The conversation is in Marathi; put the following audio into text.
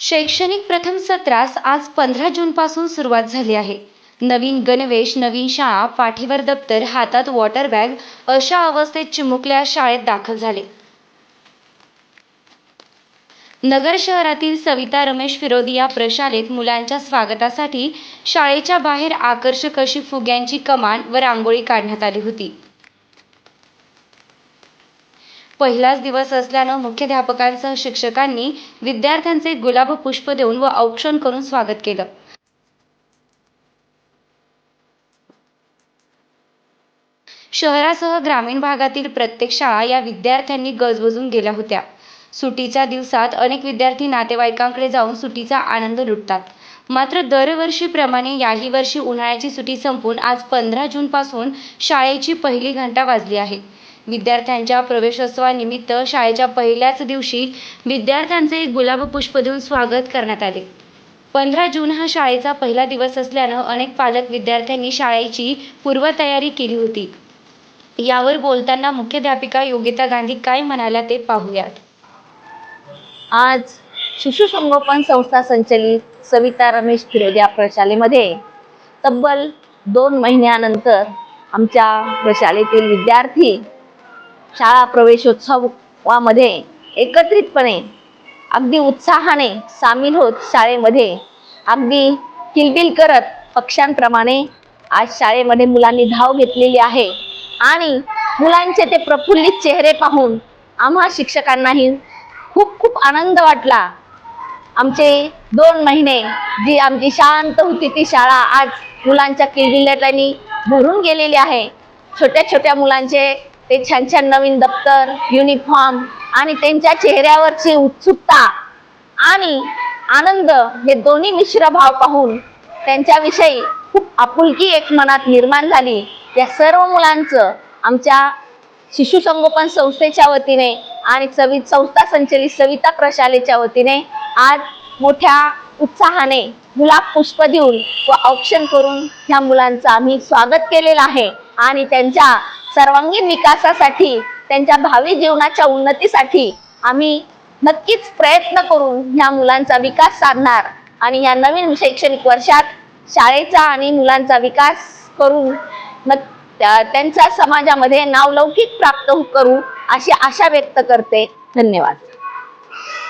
शैक्षणिक प्रथम सत्रास आज पंधरा जूनपासून सुरुवात झाली आहे. नवीन गणवेश नवीन शाळा पाठीवर दप्तर हातात वॉटर बॅग अशा अवस्थेत चिमुकल्या शाळेत दाखल झाले. नगर शहरातील सविता रमेश फिरोदी या प्रशालेत मुलांच्या स्वागतासाठी शाळेच्या बाहेर आकर्षक अशी फुग्यांची कमान व रांगोळी काढण्यात आली होती. पहिलाच दिवस असल्यानं मुख्याध्यापकांसह शिक्षकांनी विद्यार्थ्यांचे गुलाब पुष्प देऊन व औक्षण करून स्वागत केलं. शहरासह ग्रामीण भागातील प्रत्येक शाळा या विद्यार्थ्यांनी गजबजून गेल्या होत्या. सुटीच्या दिवसात अनेक विद्यार्थी नातेवाईकांकडे जाऊन सुटीचा आनंद लुटतात. मात्र दरवर्षीप्रमाणे याही वर्षी उन्हाळ्याची सुटी संपून आज पंधरा जूनपासून शाळेची पहिली घंटा वाजली आहे. विद्यार्थ्यांच्या प्रवेशोत्सवानिमित्त शाळेच्या पहिल्याच दिवशी विद्यार्थ्यांचे गुलाब पुष्प देऊन स्वागत करण्यात आले. पंधरा जून हा शाळेचा पहिला दिवस असल्यानं अनेक पालक विद्यार्थ्यांनी शाळेची पूर्वतयारी केली होती. यावर बोलताना मुख्याध्यापिका योगिता गांधी काय म्हणाल्या ते पाहूयात. आज शिशु संगोपन संस्था संचलित सविता रमेश फिरोदिया प्रशालेमध्ये तब्बल दोन महिन्यानंतर आमच्या प्रशालेतील विद्यार्थी शाळा प्रवेशोत्सवामध्ये एकत्रितपणे अगदी उत्साहाने सामील होत शाळेमध्ये. अगदी किलबिल करत पक्ष्यांप्रमाणे आज शाळेमध्ये मुलांनी धाव घेतलेली आहे. आणि मुलांचे ते प्रफुल्लित चेहरे पाहून आम्हा शिक्षकांनाही खूप खूप आनंद वाटला. आमचे दोन महिने जी आमची शांत होती ती शाळा आज मुलांच्या किलबिलाटांनी भरून गेलेली आहे. छोट्या छोट्या मुलांचे ते छान छान नवीन दप्तर युनिफॉर्म आणि त्यांच्या चेहऱ्यावरची उत्सुकता आणि आनंद हे दोन्ही मिश्र भाव पाहून त्यांच्याविषयी खूप आपुलकी एक मनात निर्माण झाली. त्या सर्व मुलांचं आमच्या शिशु संगोपन संस्थेच्या वतीने आणि सवि संस्था संचलित सविता प्रशालेच्या वतीने आज मोठ्या उत्साहाने गुलाब पुष्प देऊन व औक्षण करून ह्या मुलांचं आम्ही स्वागत केलेलं आहे. आणि त्यांच्या सर्वांगीण विकासासाठी त्यांच्या भावी जीवनाच्या उन्नतीसाठी आम्ही नक्कीच प्रयत्न करून ह्या मुलांचा विकास साधणार आणि या नवीन शैक्षणिक वर्षात शाळेचा आणि मुलांचा विकास करून त्यांचा त्यांच्या समाजामध्ये नावलौकिक प्राप्त करू अशी आशा व्यक्त करते. धन्यवाद.